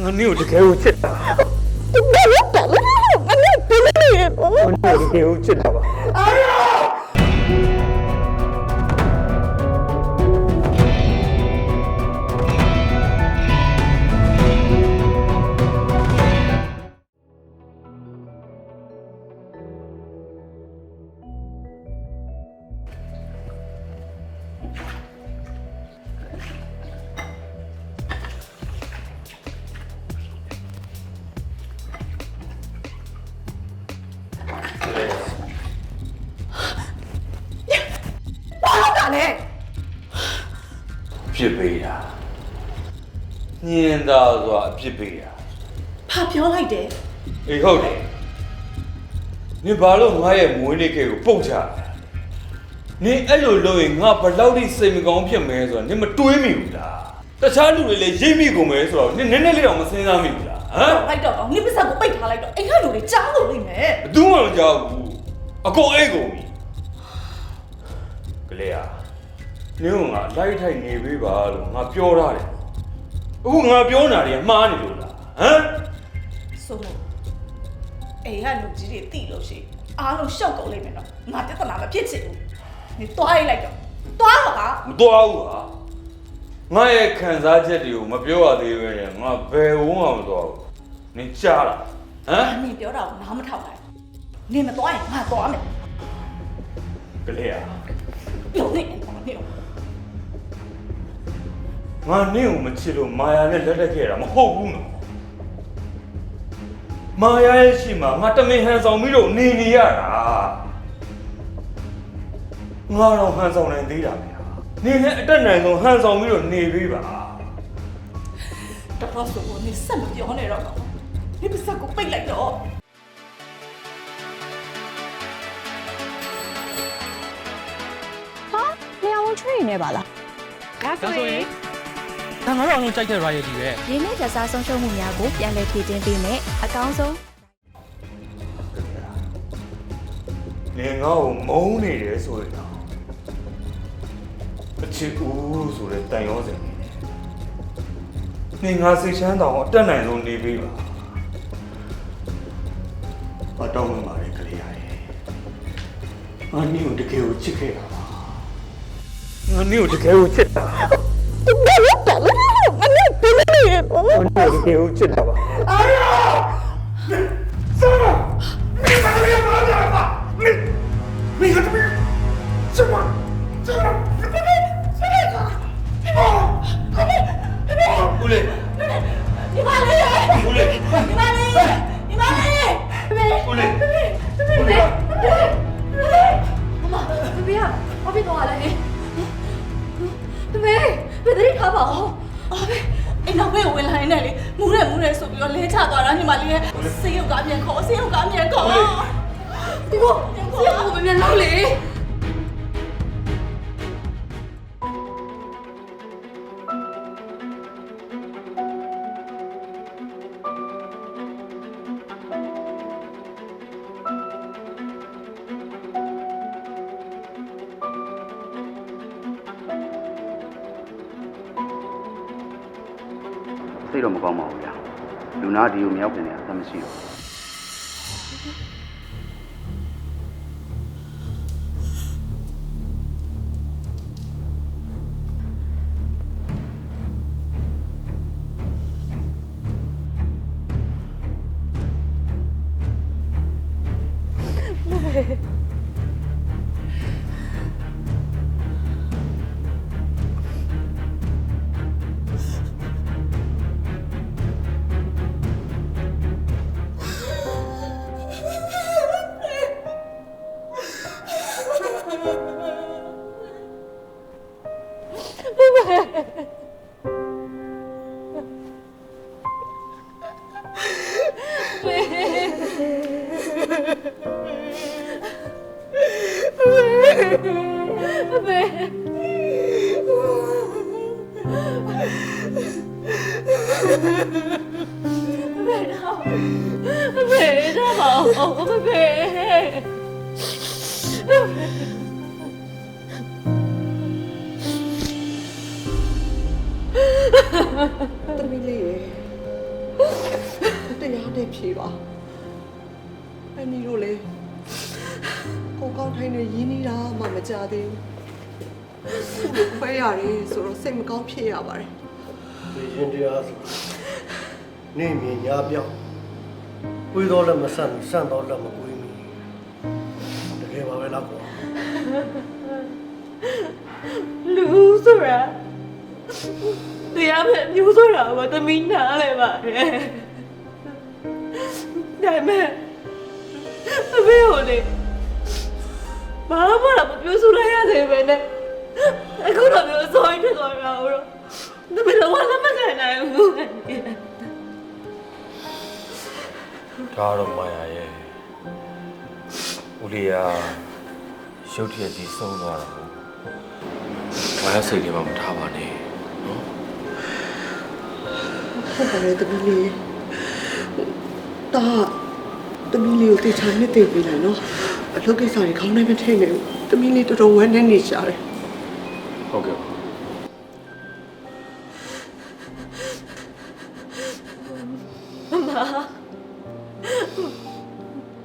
ငါနင့်ကိုတကယ်ကိုချစ်တာဘယ်လိုလဲမနေ့ကလည်းနေရောငါနင့်ကိုတကယ်ကိုချစ်တာပါဘာ ဖြစ်ပေးတာညင်သာစွာအဖြစ်ပေးတာဘာပြောလိုက်တယ်အေးဟုတ်တယ်နင်ဘာလို့ငါရဲ့မွေးနေ့ကေကိုပုတ်ချတာနင်အဲ့လိုလုပ်ရင်ငါဘယ်လောက်ထိစိတ်မကောင်းဖြစ်မဲဆိုတော့နင်မတွေးမိဘူးလားတခြားလူတွေလည်းရိပ်မိကုန်မဲဆိုတော့နင်နည်းနည်းလေးတော့မစင်စားမိဘူးလားဟမ်လိုက်တော့ကောင်နိပစက်ကိုပိတ်ထားလိုက်တော့အိမ်ကလူတွေကြားလို့လိမ့်မယ်ဘယ်သူမှမကြောက်ဘူးအကုန်အိတ်ကုန်ပြီကလေးอ่ะ နင်ကငါလိုက်ထိုက်နေပေးပါလို့ငါပြောထားတယ်အခုငါပြောနေတာတွေကမှားနေလို့လားဟမ်ဆိုလို့အိမ်ကလူကြီးတွေတိလို့ရှိရင်အားလုံးရှောက်ကုန်လိမ့်မယ်နော်ငါပြဿနာမဖြစ်ချင်ဘူးနေတွားလိုက်တော့တွားပါကမတော်ဘူးဟာငါရဲ့ခံစားချက်တွေကိုမပြောရသေးပဲနဲ့ငါဘယ်ဝမှမတော်ဘူးနင်ကြားလားဟမ်နင်ပြောတာကိုနားမထောင်နိုင်နင်မတွားရင်ငါတွားမယ်ကလေးอ่ะပြောနေတယ်ကော င်နေတော့ငါနင့်ကိုမချစ်လို့မာယာနဲ့လက်ထပ်ခဲ့တာမဟုတ်ဘူးနော်မာယာရဲ့ရှိမှာငါတမင်ဟန်ဆောင်ပြီးတော့နေနေရတာငါတော့ဟန်ဆောင်နိုင်သေးတာဗျာနေနဲ့အတက်နိုင်ဆုံးဟန်ဆောင်ပြီးတော့နေပေးပါတော်တော်ဆိုနေဆက်မပြောနဲ့တော့ကောင်နိပစက်ကိုပိတ်လိုက်တော့ဟာနေအောင် train နေပါလားဒါဆိုရင် ဒါငါတို့အောင်လုံးကြိုက်တဲ့ royalty ပဲရင်းနှီးကြစားဆုံးရှုံးမှုများကိုပြန်လည်ဖြည့်တင်းပေးမယ်အကောင်းဆုံးနေငါ့ကိုမုန်းနေတယ်ဆိုရင်တော့အချစ်ဦးဆိုတဲ့တန်ရောစင်နေငါစိတ်ချမ်းသာအောင်အတက်နိုင်ဆုံးနေပေးပါမတော်မှပါလေကလေးရတယ်ငါနင့်ကိုတကယ်ကိုချစ်ခဲ့တာပါငါနင့်ကိုတကယ်ကိုချစ်တာဘယ်လိုတာလဲမနေ့က လည်းနေရောငါနင့်ကိုတကယ်ကိုချစ်တာပါဦး အိမ်နောက်ဘက်ဝင်လာနေလေမူးရဲမူးရဲဆိုပြီးတော့လဲချသွားတာညီမလေးရဲ့စေးရုပ်ကမြန်ခေါ်စေးရုပ်ကမြန်ခေါ်ဒီကိုစေးရုပ်ကိုမြန်လောက်လေ စိတ်တော့မကောင်းပါဘူးဗျာလူနာဒီကိုမရောက်ခင်တည်းကသမရှိတော့ ဘယ်တော့မအော အနီတို့လေကိုကောင်းထိုင်းနဲ့ရင်းနှီးတာမှမကြသေးဘူးခုလိုပဲရတယ်ဆိုတော့စိတ်မကောင်းဖြစ်ရပါတယ်ဒီရင်တရားဆိုနေမြင်ညာပြောင်းကွေးတော့လည်းမဆန့်ဆန့်တော့လည်းမကွေးမီတကယ်ပါပဲလားကွာလူဆိုတာတရားမဲ့မျိုးဆိုတာကသမီးနားလဲပါတယ်ဒါပေမဲ့ အမေဟိုလေဘာမှမပြောဆိုလိုက်ရသေးပဲနဲ့အခုတော့မျိုးစောင်းထွက်သွားတာတော့ဒါပေမဲ့ဘာမှမခံနိုင်ဘူးဒါတော့မာယာရဲ့ဦးလေးကရုတ်တရက်ကြီးဆုံးသွားတာပေါ့မာယာစိတ်ထဲမှာမထားပါနဲ့နော်ဟုတ်ပါတယ်တမီးလေးတာ တမီးလေးကိုတေချာနှစ်သိမ့်ပေးလိုက်နော်အလုပ်ကိစ္စတွေခေါင်းနဲ့မထိနေဘူးတမီးလေးတော်တော်ဝမ်းနဲ့နေကြတယ်ဟုတ်ကဲ့ပါ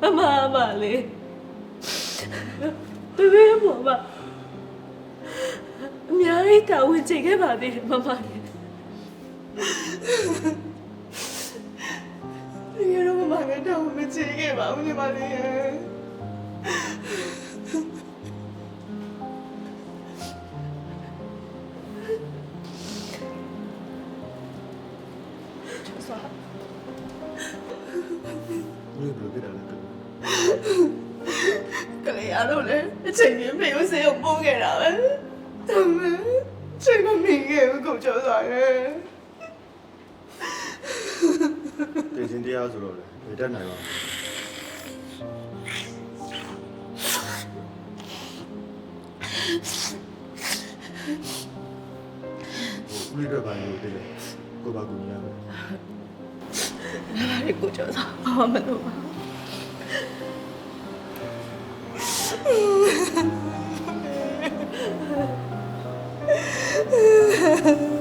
မမမလေးဘယ်ဘယ်မောမအများကြီးတာဝန်ချိန်ခဲ့ပါသေးတယ်မမလေးဒီ ရတော့မမကတော့မချေခဲ့ပါဘူးညီမလေးရဲ့ဘယ်လိုဖြစ်တာလဲကလေးရတော့လေအချိန်ကြီးဖေကိုစေအောင်ပို့ခဲ့တာပဲဒါပေမဲ့ချိန်မမီခဲ့ဘူးကိုကျော်စွာရဲ့ဒီရင်တရားဆိုတော့လေ ဝေတတ်နိုင်ပါဘူးဦးလေးတော့ဘာလို့တည်လဲကိုပါကူညီရမယ်ဒါကိုကြောက်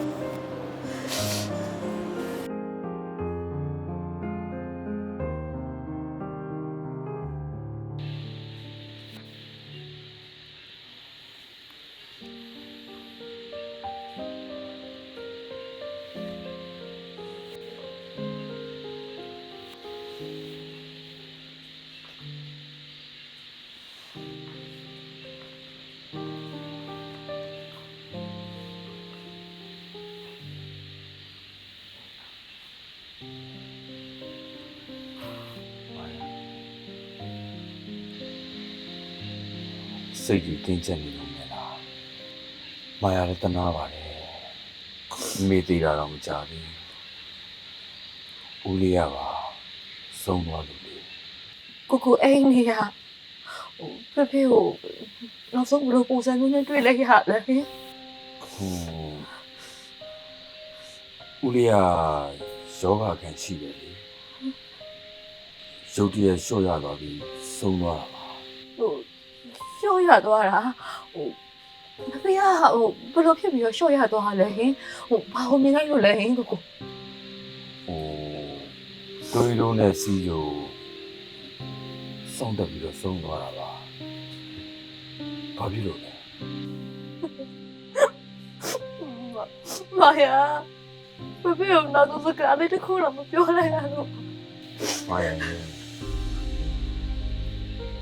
စားဘာမှမလုပ်ပါစိတ်ကြီးတင်းကျပ်နေလို့မလားမာယာလည်းတနာပါတယ်မိသေးတာတော့မကြဘူးဦးလေးရပါဆုံးသွားလို့လေကိုကိုအိမ်နေရဟိုဖေဖေကိုနောက်ဆုံးဘလို့ပုံစံမျိုးနဲ့တွေ့လိုက်ရတယ်ဟင်ဟိုဦးလေးကယောဂခံရှိတယ်လေရုတ်တရက်လျှော့ရသွားပြီးဆုံးသွားတာပါဟို ရှော့ရသွားတာဟိုဖေဖေကဟိုဘလို့ဖြစ်ပြီးတော့ရှော့ရသွားလဲဟင်ဟိုဘာလို့မြင်လိုက်လို့လဲဟင်ကိုကိုဟိုတွေးလုံးနဲ့စီးကိုစောင့်တက်ပြီးတော့ဆုံးသွားတာပါဘာဖြစ်လို့လဲမာယာဖေဖေကနောက်ဆုံးစကားလေးတစ်ခုတော့မပြောလိုက်ရတော့မာယာရဲ့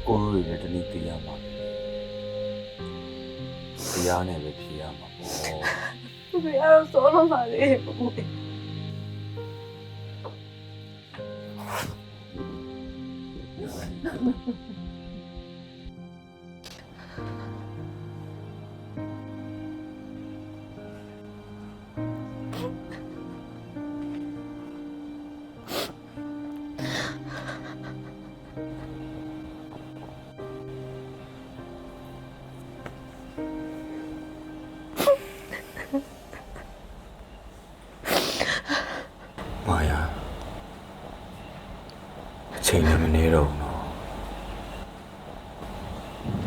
ကိုရိုးတွေလည်းတနေ့တရားမှာတ ရားနဲ့ပဲဖြေရမှာပေါ့ဖေဖေကတော့စောလို့ပါလေကို ချိန်လည်းမနေတော့ဘူးနော်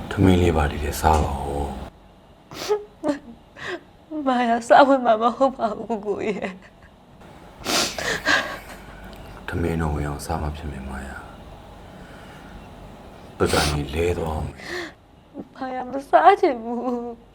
ထမင်းလေးပါလေးလည်းစားပါဦးမာယာစားဝင်မှာမဟုတ်ပါဘူးကိုကိုရဲ့ထမင်းတော့ဝင်အောင်စားမှဖြစ်မယ်မာယာပဇာနေလဲတော့ဘာရမစားချင်ဘူး